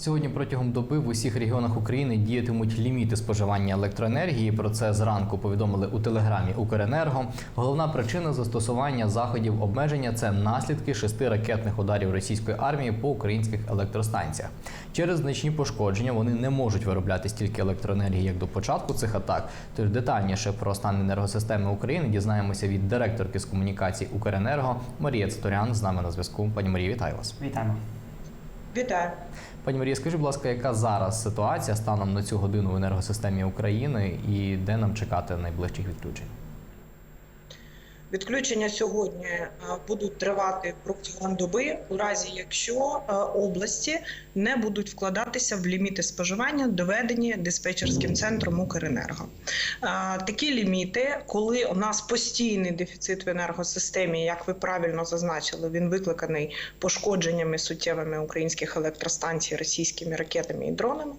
Сьогодні протягом доби в усіх регіонах України діятимуть ліміти споживання електроенергії. Про це зранку повідомили у телеграмі Укренерго. Головна причина застосування заходів обмеження це наслідки шести ракетних ударів російської армії по українських електростанціях. Через значні пошкодження вони не можуть виробляти стільки електроенергії, як до початку цих атак. Тож детальніше про стан енергосистеми України дізнаємося від директорки з комунікацій Укренерго Марія Цторян з нами на зв'язку. Пані Марія, вітаю вас. Вітаємо. Вітаю. Пані Марія, скажіть, будь ласка, яка зараз ситуація станом на цю годину в енергосистемі України і де нам чекати найближчих відключень? Відключення сьогодні е, будуть тривати протягом доби, у разі якщо е, області не будуть вкладатися в ліміти споживання, доведені диспетчерським центром Укренерго. Е, Такі ліміти, коли у нас постійний дефіцит в енергосистемі, як ви правильно зазначили, він викликаний пошкодженнями суттєвими українських електростанцій російськими ракетами і дронами.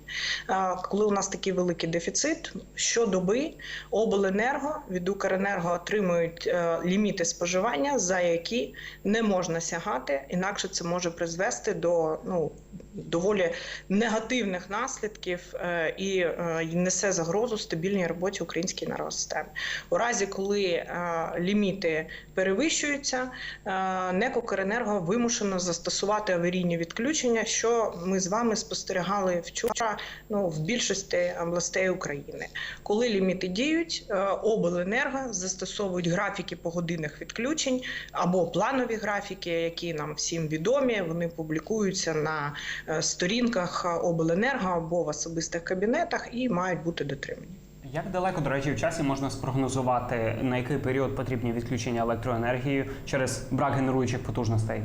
Коли у нас такий великий дефіцит, щодоби обленерго від Укренерго отримують ліміти споживання, за які не можна сягати, інакше це може призвести до ну доволі негативних наслідків е, і е, несе загрозу стабільній роботі української енергосистеми. У разі, коли е, ліміти перевищуються, НЕК «Укренерго» вимушено застосувати аварійні відключення, що ми з вами спостерігали вчора ну, в більшості областей України. Коли ліміти діють, обленерго застосовують графіки погодинних відключень або планові графіки, які нам всім відомі. Вони публікуються на сторінках обленерго або в особистих кабінетах і мають бути дотримані. Як далеко, до речі, в часі можна спрогнозувати, на який період потрібні відключення електроенергії через брак генеруючих потужностей?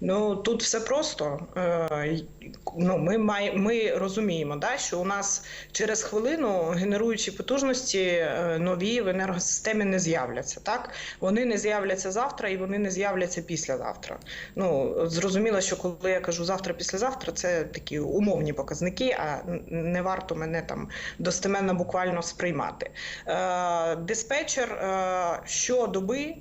Ну тут все просто. Е, Ну, ми має, ми розуміємо, да, що у нас через хвилину генеруючі потужності е, нові в енергосистемі не з'являться. Так вони не з'являться завтра і вони не з'являться післязавтра. Ну зрозуміло, що коли я кажу завтра, післязавтра, це такі умовні показники, а не варто мене там достеменно буквально сприймати. Е, диспетчер щодоби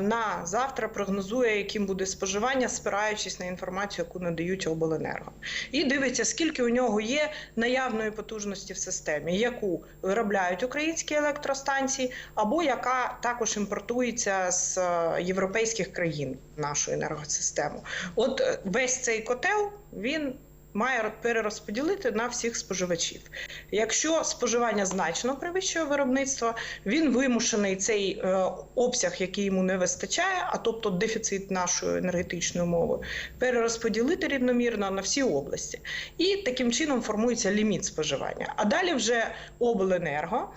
на завтра прогнозує, яким буде споживання, спираючись на інформацію, яку надають обленерго, і дивиться, скільки у нього є наявної потужності в системі, яку виробляють українські електростанції, або яка також імпортується з е, європейських країн нашу енергосистему. От е, весь цей котел він. Має перерозподілити на всіх споживачів. Якщо споживання значно перевищує виробництво, він вимушений цей е, обсяг, який йому не вистачає, а тобто дефіцит нашої енергетичної мови, перерозподілити рівномірно на всі області. І таким чином формується ліміт споживання. А далі вже обленерго,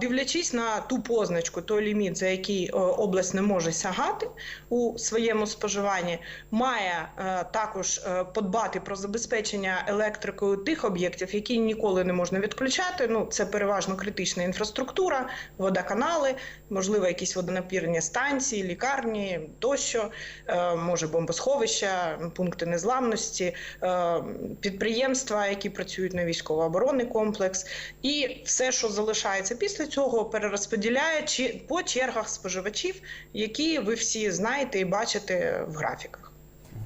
дивлячись на ту позначку, той ліміт, за який е, область не може сягати у своєму споживанні, має е, також подбати про забезпечення електрикою тих об'єктів, які ніколи не можна відключати. Ну це переважно критична інфраструктура, водоканали, можливо, якісь водонапірні станції, лікарні тощо, е, може бомбосховища, пункти незламності, е, підприємства, які працюють на військово-оборонний комплекс, і все, що залишається після цього, перерозподіляє чи по чергах споживачів, які ви всі знаєте і бачите в графіках.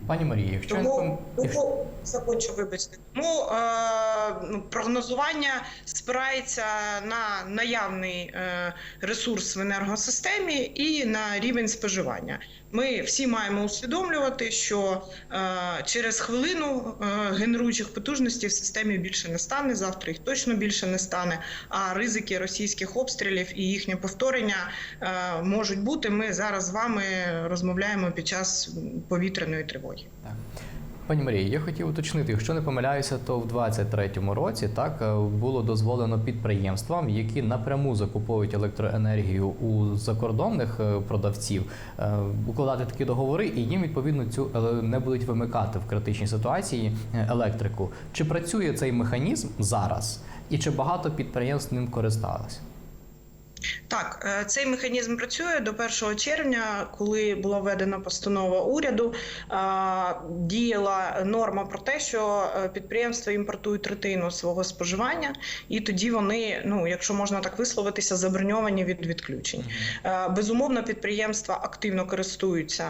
Пані Марії, якщо Тому, тому закончу, вибачте. Тому е, ну, прогнозування спирається на наявний е, ресурс в енергосистемі і на рівень споживання. Ми всі маємо усвідомлювати, що е, через хвилину е, генеруючих потужностей в системі більше не стане. Завтра їх точно більше не стане. А ризики російських обстрілів і їхнє повторення можуть бути. Ми зараз з вами розмовляємо під час повітряної тривоги. Пані Марії, я хотів уточнити, якщо не помиляюся, то в 23-му році так е, було дозволено підприємствам, які напряму закуповують електроенергію у закордонних е, продавців, е, укладати такі договори, і їм відповідно цю не будуть вимикати в критичній ситуації електрику. Чи працює цей механізм зараз, і чи багато підприємств ним користалися? Так, е, цей механізм працює до 1 червня, коли була введена постанова уряду. е, Діяла норма про те, що е, підприємства імпортують третину свого споживання, і тоді вони, ну якщо можна так висловитися, заброньовані від відключень. Безумовно, підприємства активно користуються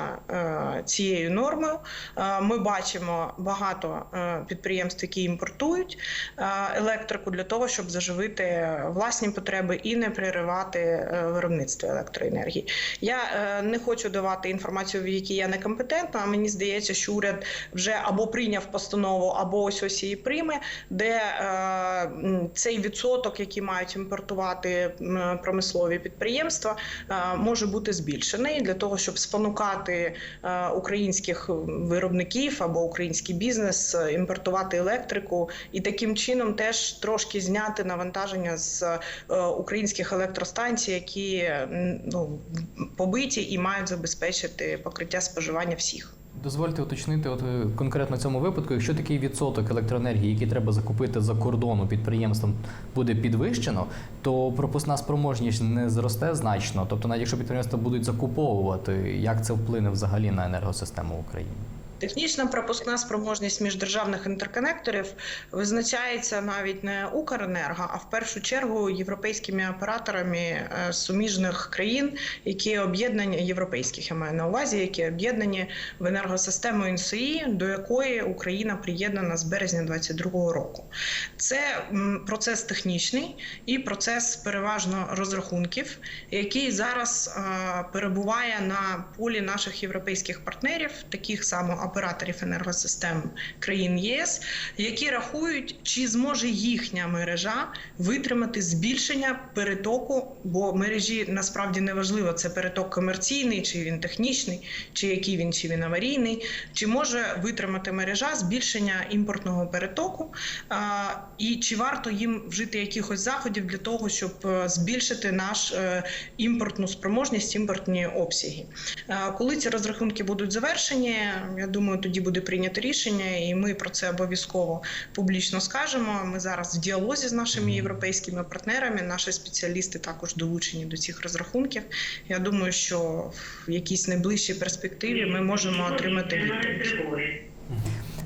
цією нормою. Ми бачимо багато підприємств, які імпортують електрику для того, щоб заживити власні потреби і не переривати е, виробництво електроенергії. Я е, не хочу давати інформацію, в якій я некомпетентна. а Мені здається, що уряд вже або прийняв постанову, або ось ось її прийме, де е, цей відсоток, який мають імпортувати промислові підприємства, може бути збільшений для того, щоб спонукати українських виробників або український бізнес імпортувати електрику і таким чином теж трошки зняти навантаження з українських електростанцій, які ну, побиті і мають забезпечити покриття споживання всіх. Дозвольте уточнити, от е, конкретно цьому випадку, якщо такий відсоток електроенергії, який треба закупити за кордону підприємством, буде підвищено, то пропускна спроможність не зросте значно. Тобто, навіть якщо підприємства будуть закуповувати, як це вплине взагалі на енергосистему України? Технічна пропускна спроможність міждержавних інтерконекторів визначається навіть не Укренерго, а в першу чергу європейськими операторами е, суміжних країн, які об'єднані європейських, я маю на увазі, які об'єднані в енергосистему НСІ, до якої Україна приєднана з березня 2022 року. Це процес технічний і процес переважно розрахунків, який зараз е, перебуває на полі наших європейських партнерів, таких само операторів енергосистем країн ЄС, які рахують, чи зможе їхня мережа витримати збільшення перетоку, бо мережі насправді не важливо, це переток комерційний, чи він технічний, чи який він, чи він аварійний, чи може витримати мережа збільшення імпортного перетоку, і чи варто їм вжити якихось заходів для того, щоб е, збільшити наш е, імпортну спроможність, імпортні обсяги. Коли ці розрахунки будуть завершені, я думаю, тоді буде прийнято рішення, і ми про це обов'язково публічно скажемо. Ми зараз в діалозі з нашими європейськими партнерами. Наші спеціалісти також долучені до цих розрахунків. Я думаю, що в якійсь найближчій перспективі ми можемо отримати відповідь.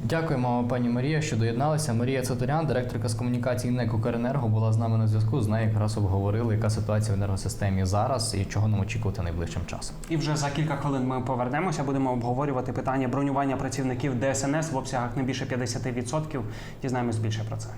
Дякуємо, пані Марія, що доєдналася. Марія Цаторян, директорка з комунікації НЕК «Укренерго», була з нами на зв'язку. З нею якраз обговорили, яка ситуація в енергосистемі зараз і чого нам очікувати найближчим часом. І вже за кілька хвилин ми повернемося. Будемо обговорювати питання бронювання працівників ДСНС в обсягах не більше 50%. Дізнаємось більше про це.